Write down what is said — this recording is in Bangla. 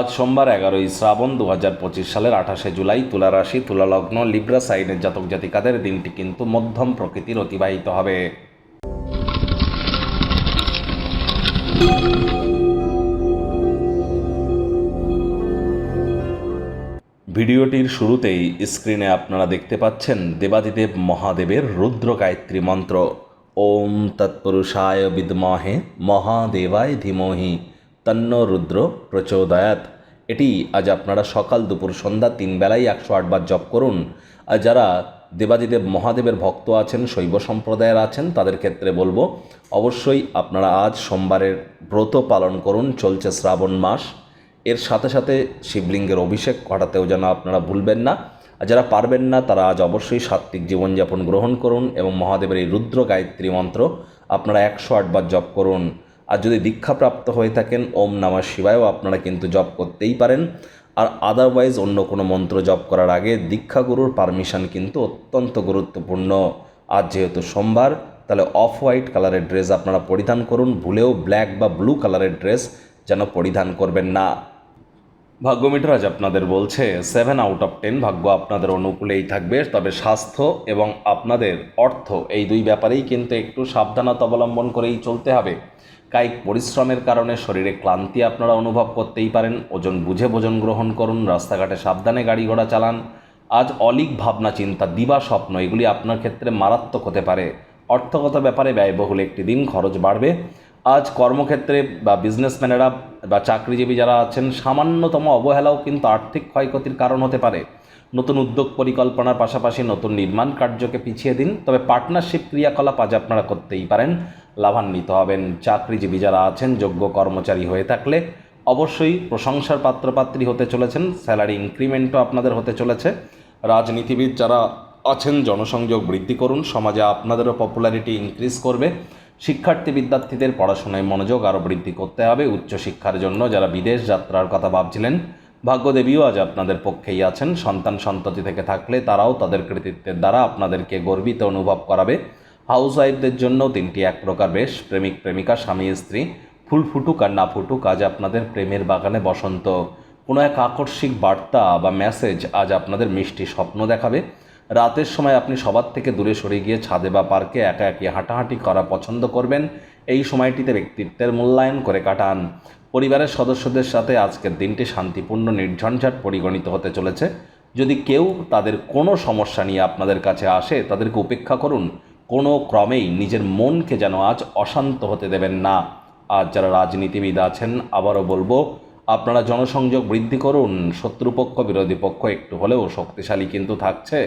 আজ সোমবার এগারোই শ্রাবণ দু হাজার পঁচিশ সালের আঠাশে জুলাই তুলা রাশি, তুলা লগ্ন, লিব্রা সাইনের জাতক জাতিকাদের দিনটি কিন্তু মধ্যম প্রকৃতির অতিবাহিত হবে। ভিডিওটির শুরুতেই স্ক্রিনে আপনারা দেখতে পাচ্ছেন দেবাদিদেব মহাদেবের রুদ্র গায়ত্রী মন্ত্র। ওম তৎপুরুষায় বিদমহে মহাদেবায় ধীমহি। তন্ন রুদ্র প্রচোদয়াত। এটি আজ আপনারা সকাল দুপুর সন্ধ্যা তিন বেলায় একশো আটবার জপ করুন। আর যারা দেবাদিদেব মহাদেবের ভক্ত আছেন, শৈব সম্প্রদায়ের আছেন, তাদের ক্ষেত্রে বলব, অবশ্যই আপনারা আজ সোমবারের ব্রত পালন করুন, চলছে শ্রাবণ মাস। এর সাথে সাথে শিবলিঙ্গের অভিষেক ঘটাতেও যেন আপনারা ভুলবেন না। আর যারা পারবেন না, তারা আজ অবশ্যই সাত্ত্বিক জীবনযাপন গ্রহণ করুন এবং মহাদেবের এই রুদ্র গায়ত্রী মন্ত্র আপনারা একশো আটবার জপ করুন। আর যদি দীক্ষাপ্রাপ্ত হয়ে থাকেন, ওম নামা শিবায়ও আপনারা কিন্তু জপ করতেই পারেন। আর আদারওয়াইজ অন্য কোনো মন্ত্র জপ করার আগে দীক্ষাগুরুর পারমিশন কিন্তু অত্যন্ত গুরুত্বপূর্ণ। আজ যেহেতু সোমবার, তাহলে অফ হোয়াইট কালারের ড্রেস আপনারা পরিধান করুন, ভুলেও ব্ল্যাক বা ব্লু কালারের ড্রেস যেন পরিধান করবেন না। ভাগ্যমিটার আজ আপনাদের বলছে সেভেন আউট অফ টেন ভাগ্য আপনাদের অনুকূলেই থাকবে, তবে স্বাস্থ্য এবং আপনাদের অর্থ এই দুই ব্যাপারেই কিন্তু একটু সাবধানতা অবলম্বন করেই চলতে হবে। কায়িক পরিশ্রমের কারণে শরীরে ক্লান্তি আপনারা অনুভব করতেই পারেন। ওজন বুঝে ভোজন গ্রহণ করুন, রাস্তাঘাটে সাবধানে গাড়ি ঘোড়া চালান। আজ অলিক ভাবনা, চিন্তা, দিবা স্বপ্ন, এগুলি আপনার ক্ষেত্রে মারাত্মক হতে পারে। অর্থগত ব্যাপারে ব্যয়বহুল একটি দিন, খরচ বাড়বে। আজ কর্মক্ষেত্রে বা বিজনেসম্যানেরা বা চাকরিজীবী যারা আছেন, সামান্যতম অবহেলাও কিন্তু আর্থিক ক্ষয়ক্ষতির কারণ হতে পারে। নতুন উদ্যোগ পরিকল্পনার পাশাপাশি নতুন নির্মাণ কার্যকে পিছিয়ে দিন, তবে পার্টনারশিপ ক্রিয়াকলাপ আজ আপনারা করতেই পারেন। লাভান্বিত হবেন চাকরিজীবী যারা আছেন, যোগ্য কর্মচারী হয়ে থাকলে অবশ্যই প্রশংসার পাত্রপাত্রী হতে চলেছেন, স্যালারি ইনক্রিমেন্টও আপনাদের হতে চলেছে। রাজনীতিবিদ যারা আছেন, জনসংযোগ বৃদ্ধি করুন, সমাজে আপনাদেরও পপুলারিটি ইনক্রিজ করবে। শিক্ষার্থী বিদ্যার্থীদের পড়াশোনায় মনোযোগ আরও বৃদ্ধি করতে হবে, উচ্চশিক্ষার জন্য যারা বিদেশ যাত্রার কথা ভাবছিলেন ভাগ্যদেবীও আজ আপনাদের পক্ষেই আছেন। সন্তান সন্ততি থেকে থাকলে তারাও তাদের কৃতিত্বের দ্বারা আপনাদেরকে গর্বিত অনুভব করাবে। হাউস ওয়াইফদের জন্য তিনটি এক প্রকার বেশ, প্রেমিক প্রেমিকা, স্বামী স্ত্রী। ফুল ফুটুক আর না ফুটুক, আজ আপনাদের প্রেমের বাগানে বসন্ত। কোনো এক আকস্মিক বার্তা বা মেসেজ আজ আপনাদের মিষ্টি স্বপ্ন দেখাবে। রাতের সময় আপনি সবার থেকে দূরে সরে গিয়ে ছাদে বা পার্কে একা একি হাঁটাহাঁটি করা পছন্দ করবেন। এই সময়টিতে ব্যক্তিত্বের মূল্যায়ন করে কাটান। পরিবারের সদস্যদের সাথে আজকের দিনটি শান্তিপূর্ণ, নির্ঝঞ্ঝাট পরিগণিত হতে চলেছে। যদি কেউ তাদের কোনো সমস্যা নিয়ে আপনাদের কাছে আসে, তাদেরকে উপেক্ষা করুন। কোনো ক্রমেই নিজের মনকে যেন আজ অশান্ত হতে দেবেন না। আজ যারা রাজনীতিবিদ আছেন, আবারও বলব, আপনারা জনসংযোগ বৃদ্ধি করুন। শত্রুপক্ষ, বিরোধী পক্ষ একটু হলেও শক্তিশালী কিন্তু থাকছে।